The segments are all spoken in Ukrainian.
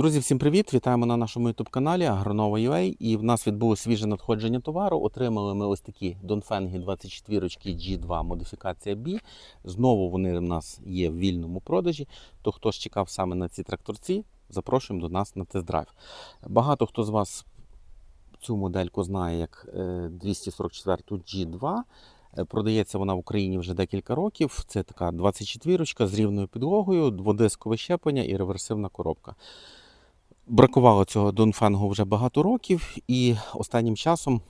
Друзі, всім привіт! Вітаємо на нашому youtube каналі Агронова.ua І в нас відбулося свіже надходження товару. Отримали ми ось такі Донфенги 24 G2 модифікація B. Знову вони в нас є в вільному продажі. То хто ж чекав саме на ці тракторці, запрошуємо до нас на тест-драйв. Багато хто з вас цю модельку знає як е, 244 G2. Е, Продається вона в Україні вже декілька років. Це така 24 з рівною підлогою, дводискове щеплення і реверсивна коробка. Бракувало цього Донфенгу вже багато років, і останнім часом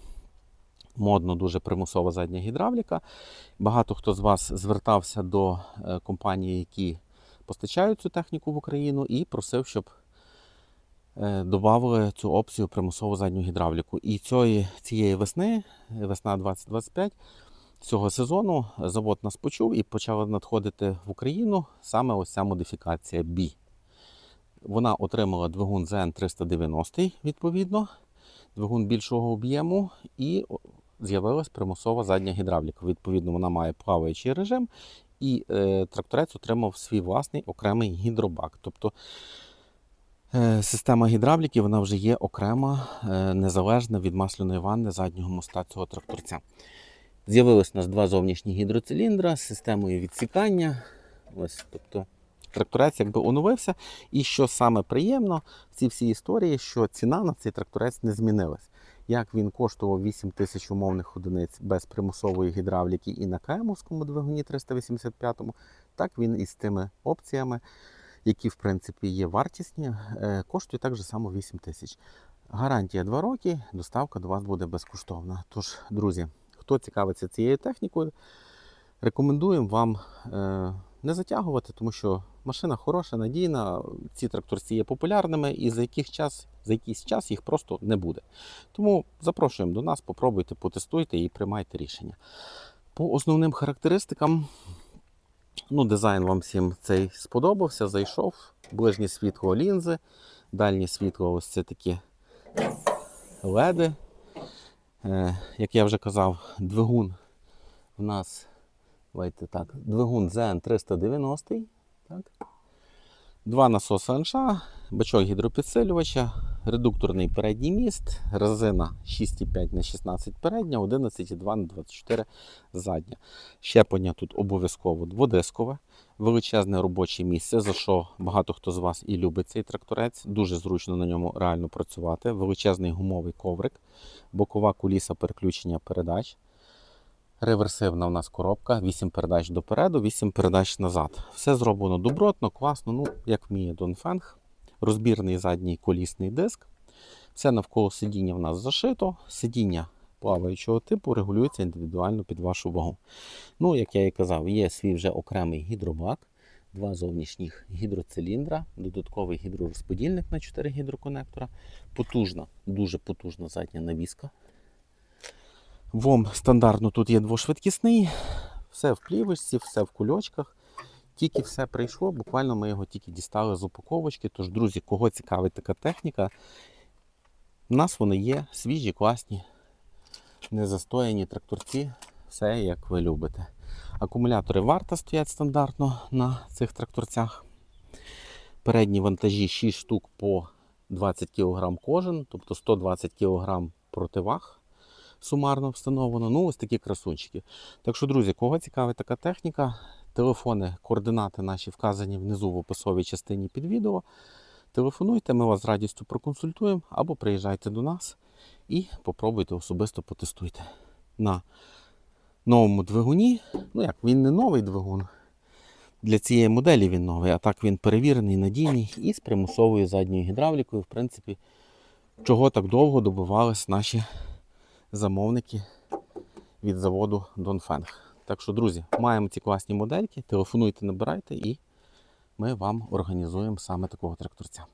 модно дуже примусова задня гідравліка. Багато хто з вас звертався до е, компаній, які постачають цю техніку в Україну, і просив, щоб е, додали цю опцію примусову задню гідравліку. І цієї, цієї весни, весна 2025, цього сезону завод нас почув і почала надходити в Україну саме ось ця модифікація B. Вона отримала двигун ZN390, відповідно, двигун більшого об'єму, і з'явилась примусова задня гідравліка. Відповідно, вона має плаваючий режим, і е, тракторець отримав свій власний окремий гідробак. Тобто е, система гідравліки вона вже є окрема, е, незалежна від масляної ванни заднього моста цього тракторця. З'явилось у нас два зовнішні гідроциліндра з системою відсікання. Ось, тобто тракторець якби оновився. І що саме приємно в цій всій історії, що ціна на цей тракторець не змінилась. Як він коштував 8 тисяч умовних одиниць без примусової гідравліки і на КМовському двигуні 385-му, так він із тими опціями, які в принципі є вартісні, е, коштує так же само 8 тисяч. Гарантія 2 роки, доставка до вас буде безкоштовна. Тож, друзі, хто цікавиться цією технікою, рекомендуємо вам е, не затягувати, тому що машина хороша, надійна. Ці тракторці є популярними і за якийсь час, за якийсь час їх просто не буде. Тому запрошуємо до нас, попробуйте, потестуйте і приймайте рішення. По основним характеристикам, ну, дизайн вам всім цей сподобався, зайшов. Ближнє світло лінзи, дальнє світло ось це такі леди. Е, як я вже казав, двигун в нас давайте так, двигун ZN390. Так. Два насоси НШ, бачок гідропідсилювача, редукторний передній міст, резина 6,5 на 16 передня, 11,2 на 24 задня. Щеплення тут обов'язково дводискове, величезне робоче місце, за що багато хто з вас і любить цей тракторець. Дуже зручно на ньому реально працювати. Величезний гумовий коврик, бокова куліса переключення передач. Реверсивна у нас коробка, 8 передач допереду, 8 передач назад. Все зроблено добротно, класно, ну, як вміє Донфенг. Розбірний задній колісний диск. Все навколо сидіння в нас зашито. Сидіння плаваючого типу регулюється індивідуально під вашу вагу. Ну, як я і казав, є свій вже окремий гідробак, два зовнішніх гідроциліндра, додатковий гідророзподільник на 4 гідроконектора. Потужна, дуже потужна задня навіска. ВОМ стандартно тут є двошвидкісний, все в плівочці, все в кульочках. Тільки все прийшло, буквально ми його тільки дістали з упаковочки. Тож, друзі, кого цікавить така техніка, у нас вони є свіжі, класні, незастояні тракторці, все як ви любите. Акумулятори варта стоять стандартно на цих тракторцях. Передні вантажі 6 штук по 20 кг кожен, тобто 120 кг противаг сумарно встановлено. Ну, ось такі красунчики. Так що, друзі, кого цікавить така техніка, телефони, координати наші вказані внизу в описовій частині під відео. Телефонуйте, ми вас з радістю проконсультуємо або приїжджайте до нас і попробуйте особисто потестуйте. На новому двигуні. Ну як, він не новий двигун. Для цієї моделі він новий, а так він перевірений, надійний і з примусовою задньою гідравлікою, в принципі, чого так довго добивались наші замовники від заводу Донфенг. Так що, друзі, маємо ці класні модельки, телефонуйте, набирайте і ми вам організуємо саме такого тракторця.